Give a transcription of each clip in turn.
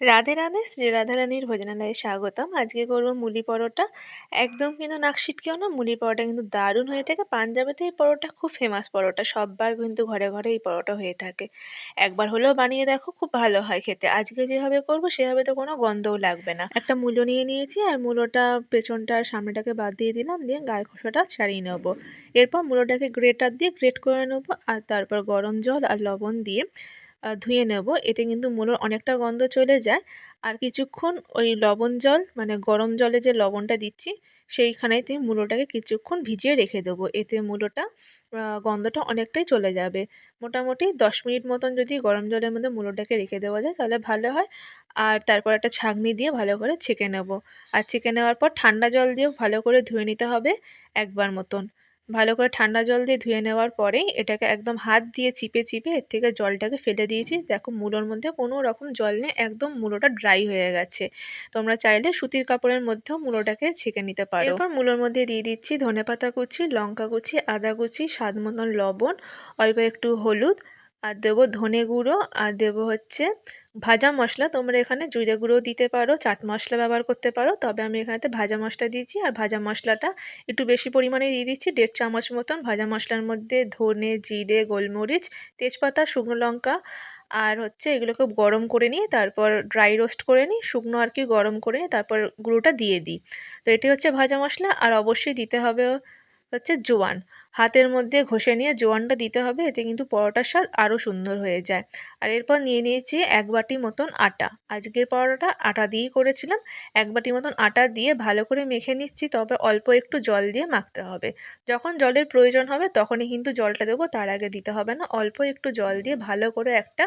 রাধে রাধে, শ্রী রাধারানীর ভোজনালয়ে স্বাগতম। আজকে করব মুলি পরোটা। একদম কিন্তু নাক সিটকেও না, মুলি পরোটা কিন্তু দারুণ হয়ে থাকে। পাঞ্জাবেতে এই পরোটা খুব ফেমাস পরোটা, সববার কিন্তু ঘরে ঘরে এই পরোটা হয়ে থাকে। একবার হলেও বানিয়ে দেখো, খুব ভালো হয় খেতে। আজকে যেভাবে করব, সেভাবে তো কোনো গন্ধও লাগবে না। একটা মূলো নিয়ে নিয়েছি, আর মূলোটা পেছনটা আর সামনেটাকে বাদ দিয়ে দিলাম, দিয়ে গায়ের খোসাটা ছাড়িয়ে নেব। এরপর মূলোটাকে গ্রেটার দিয়ে গ্রেট করে নেব, আর তারপর গরম জল আর লবণ দিয়ে ধুয়ে নেব। এতে কিন্তু মূলোর অনেকটা গন্ধ চলে যায়। আর কিছুক্ষণ ওই লবণ জল মানে গরম জলে যে লবণটা দিচ্ছি, সেইখানেতে মূলোটাকে কিছুক্ষণ ভিজিয়ে রেখে দেবো। এতে মূলোটা গন্ধটা অনেকটাই চলে যাবে। মোটামুটি দশ মিনিট মতন যদি গরম জলের মধ্যে মূলোটাকে রেখে দেওয়া যায়, তাহলে ভালো হয়। আর তারপর একটা ছাঁকনি দিয়ে ভালো করে ছেঁকে নেব। আর ছেঁকে নেওয়ার পর ঠান্ডা জল দিয়েও ভালো করে ধুয়ে নিতে হবে একবার মতন। ভালো করে ঠান্ডা জল দিয়ে ধুয়ে নেওয়ার পরে এটাকে একদম হাত দিয়ে চিপে চিপে এর থেকে জলটাকে ফেলে দিয়েছি। দেখো মূলোর মধ্যে কোনো রকম জল নেই, একদম মূলোটা ড্রাই হয়ে গেছে। তোমরা চাইলে সুতির কাপড়ের মধ্যেও মূলোটাকে ছেঁকে নিতে পারো। এরপর মূলোর মধ্যে দিয়ে দিচ্ছি ধনেপাতা কুচি, লঙ্কা কুচি, আদা কুচি, স্বাদ মতন লবণ, অল্প একটু হলুদ আর দেবো ধনে গুঁড়ো, আর দেবো হচ্ছে ভাজা মশলা। তোমরা এখানে জিরে গুঁড়ো দিতে পারো, চাট মশলা ব্যবহার করতে পারো। তবে আমি এখানেতে ভাজা মশলা দিয়েছি, আর ভাজা মশলাটা একটু বেশি পরিমাণে দিয়ে দিচ্ছি, দেড় চামচ মতন। ভাজা মশলার মধ্যে ধনে, জিরে, গোলমরিচ, তেজপাতা, শুকনো লঙ্কা, আর হচ্ছে এগুলোকে গরম করে নিয়ে তারপর ড্রাই রোস্ট করে নিই, শুকনো আর কি গরম করে নিয়ে তারপর গুঁড়োটা দিয়ে দিই। তো এটি হচ্ছে ভাজা মশলা, আর অবশ্যই দিতে হবে হচ্ছে জোয়ান। হাতের মধ্যে ঘষে নিয়ে জোয়ানটা দিতে হবে, এতে কিন্তু পরোটার স্বাদ আরও সুন্দর হয়ে যায়। আর এরপর নিয়ে নিয়েছি এক বাটি মতন আটা। আজকের পরোটাটা আটা দিয়েই করেছিলাম। এক বাটি মতন আটা দিয়ে ভালো করে মেখে নিচ্ছি, তবে অল্প একটু জল দিয়ে মাখতে হবে। যখন জলের প্রয়োজন হবে, তখনই কিন্তু জলটা দেবো, তার আগে দিতে হবে না। অল্প একটু জল দিয়ে ভালো করে একটা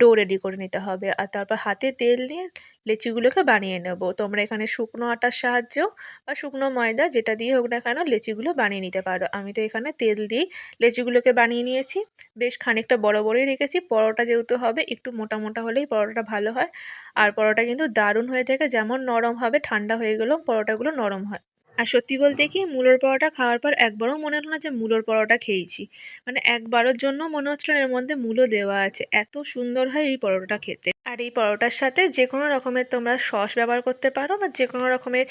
ডো রেডি করে নিতে হবে। আর তারপর হাতে তেল নিয়ে লেচিগুলোকে বানিয়ে নেব। তোমরা এখানে শুকনো আটার সাহায্যেও বা শুকনো ময়দা যেটা দিয়ে হোক না কেন লেচিগুলো বানিয়ে নিতে পারো। আমি তো এখানে তেল দিয়ে লেচিগুলোকে বানিয়ে নিয়েছি। বেশ খানিকটা বড় বড়ই রেখেছি। পরোটা যেহেতু হবে, একটু মোটা মোটা হলেই পরোটাটা ভালো হয়। আর পরোটা কিন্তু দারুণ হয়ে থাকে, যেমন নরম হবে, ঠান্ডা হয়ে গেলেও পরোটাগুলো নরম হয়। আর সত্যি বলতে কি, মূলোর পরোটা খাওয়ার পর একবারও মনে হলো না যে মূলোর পরোটা খেয়েছি। মানে একবারের জন্য মনে হচ্ছিল এর মধ্যে মূলো দেওয়া আছে। এত সুন্দর হয় এই পরোটাটা খেতে। আর এই পরোটার সাথে যে কোনো রকমের তোমরা সস ব্যবহার করতে পারো বা যে কোনো রকমের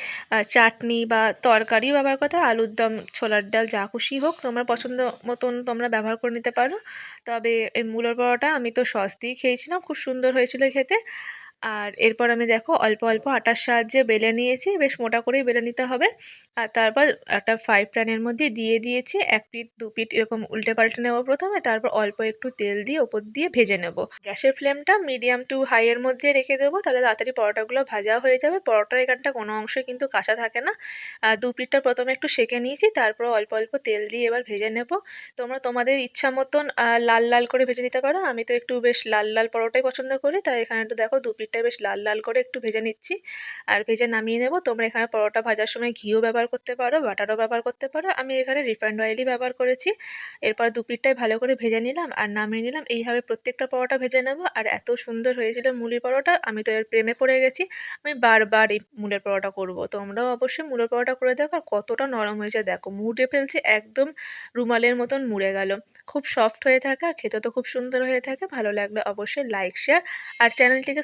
চাটনি বা তরকারিও ব্যবহার করতে পারো। আলুর দম, ছোলার ডাল, যা খুশি হোক তোমরা পছন্দ মতন তোমরা ব্যবহার করে নিতে পারো। তবে এই মূলোর পরোটা আমি তো সস দিয়েই খেয়েছিলাম। খুব সুন্দর হয়েছিল খেতে। আর এরপর আমি দেখো অল্প অল্প আটার সাহায্যে বেলে নিয়েছি, বেশ মোটা করেই বেলে নিতে হবে। আর তারপর একটা ফ্রাই প্যানের মধ্যে দিয়ে দিয়েছি, এক পিট দু পিট এরকম উল্টে পাল্টে নেব প্রথমে, তারপর অল্প একটু তেল দিয়ে ওপর দিয়ে ভেজে নেব। গ্যাসের ফ্লেমটা মিডিয়াম টু হাইয়ের মধ্যে রেখে দেবো, তাহলে তাড়াতাড়ি পরোটাগুলো ভাজা হয়ে যাবে। পরোটার এখানটা কোনো অংশে কিন্তু কাঁচা থাকে না। আর দু পিঠটা প্রথমে একটু সেঁকে নিয়েছি, তারপর অল্প অল্প তেল দিয়ে এবার ভেজে নেব। তোমরা তোমাদের ইচ্ছা মতন লাল লাল করে ভেজে নিতে পারো। আমি তো একটু বেশ লাল লাল পরোটাই পছন্দ করি, তাই এখানে একটু দেখো দু পিঠ পিঠটা বেশ লাল লাল করে একটু ভেজে নিচ্ছি। আর ভেজে নামিয়ে নেব। তোমরা এখানে পরোটা ভাজার সময় ঘিও ব্যবহার করতে পারো, বাটারও ব্যবহার করতে পারো। আমি এখানে রিফাইন্ড অয়েলই ব্যবহার করেছি। এরপর দু পিঠটাই ভালো করে ভেজে নিলাম আর নামিয়ে নিলাম। এইভাবে প্রত্যেকটা পরোটা ভেজে নেব। আর এত সুন্দর হয়েছিল মুলির পরোটা, আমি তো এর প্রেমে পড়ে গেছি। আমি বারবার এই মুলের পরোটা করব। তোমরাও অবশ্যই মুলের পরোটা করে দেখো আর কতটা নরম হয়েছে। দেখো, মুড়ে ফেলছে একদম রুমালের মতন মুড়ে গেল। খুব সফট হয়ে থাকে আর খেতে তো খুব সুন্দর হয়ে থাকে। ভালো লাগলে অবশ্যই লাইক, শেয়ার আর চ্যানেলটিকে